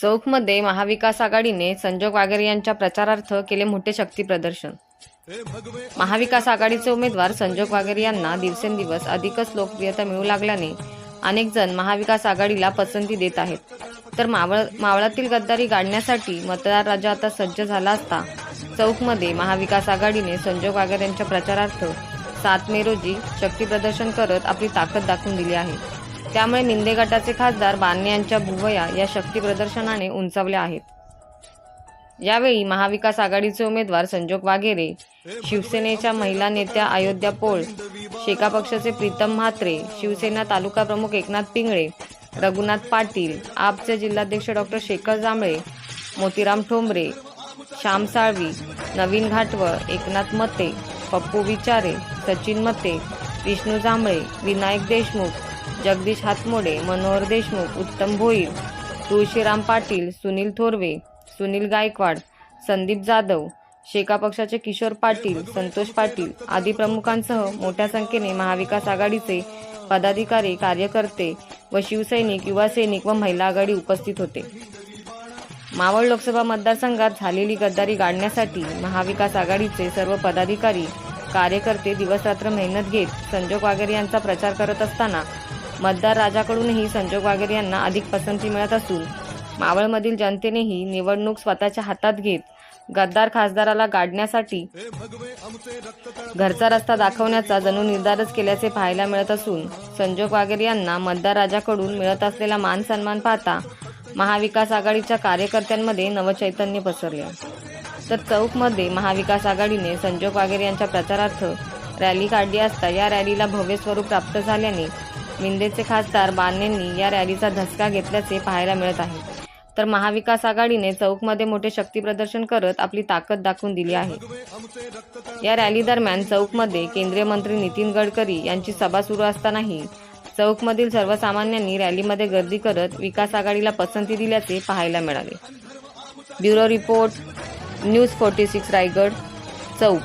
चौकमध्ये महाविकास आघाडीने संजोग वागेरे यांच्या प्रचारार्थ केले मोठे शक्ती प्रदर्शन. महाविकास आघाडीचे उमेदवार संजोग वागेरे यांना दिवसेंदिवस अधिकच लोकप्रियता मिळू लागल्याने अनेक जण महाविकास आघाडीला पसंती देत आहेत. तर मावळ मावळातील गद्दारी गाडण्यासाठी मतदार राजा आता सज्ज झाला असता चौकमध्ये महाविकास आघाडीने संजोग वागेरे यांच्या प्रचारार्थ सात मे रोजी शक्ती प्रदर्शन करत आपली ताकद दाखवून दिली आहे. त्यामुळे निंदे गटाचे खासदार बान्ने यांच्या भुवया या शक्ती प्रदर्शनाने उंचावल्या आहेत. यावेळी महाविकास आघाडीचे उमेदवार संजोग वाघेरे शिवसेनेच्या महिला नेत्या अयोध्या पोळ शेका पक्षाचे प्रीतम म्हात्रे शिवसेना तालुका प्रमुख एकनाथ पिंगळे रघुनाथ पाटील आपचे जिल्हाध्यक्ष डॉक्टर शेखर जांभळे मोतीराम ठोंबरे श्याम साळवी नवीन घाटवळ एकनाथ मते पप्पू विचारे सचिन मते विष्णू जांभळे विनायक देशमुख जगदीश हातमोडे मनोहर देशमुख उत्तम भोईर तुळशीराम पाटील सुनील थोरवे सुनील गायकवाड संदीप जाधव शेका पक्षाचे किशोर पाटील संतोष पाटील आदी प्रमुखांसह मोठ्या संख्येने महाविकास आघाडीचे पदाधिकारी कार्यकर्ते व शिवसैनिक युवा सैनिक व महिला आघाडी उपस्थित होते. मावळ लोकसभा मतदारसंघात झालेली गद्दारी गाडण्यासाठी महाविकास आघाडीचे सर्व पदाधिकारी कार्यकर्ते दिवसरात्र मेहनत घेत संजोग वागेरे यांचा प्रचार करत असताना मतदार राजाकडूनही संजोग वागेरे यांना अधिक पसंती मिळत असून मावळमधील जनतेनेही निवडणूक स्वतःच्या हातात घेत गद्दार खासदाराला गाडण्यासाठी घरचा रस्ता दाखवण्याचा जणू निर्धारच केल्याचे पाहायला मिळत असून संजोग वागेरे यांना मतदार राजाकडून मिळत असलेला मान सन्मान पाहता महाविकास आघाडीच्या कार्यकर्त्यांमध्ये नवचैतन्य पसरले. तर चौकमध्ये महाविकास आघाडीने संजोग वागेरे यांच्या प्रचारार्थ रॅली काढली असता या रॅलीला भव्य स्वरूप प्राप्त झाल्याने मिंदेचे खासदार बानेंनी या रॅलीचा धसका घेतल्याचे पाहायला मिळत आहे. तर महाविकास आघाडीने चौकमध्ये मोठे शक्ती प्रदर्शन करत आपली ताकद दाखवून दिली आहे. या रॅली दरम्यान चौकमध्ये केंद्रीय मंत्री नितीन गडकरी यांची सभा सुरू असतानाही चौकमधील सर्वसामान्यांनी रॅलीमध्ये गर्दी करत विकास आघाडीला पसंती दिल्याचे पाहायला मिळाले. Bureau report news forty six Raigad Chowk.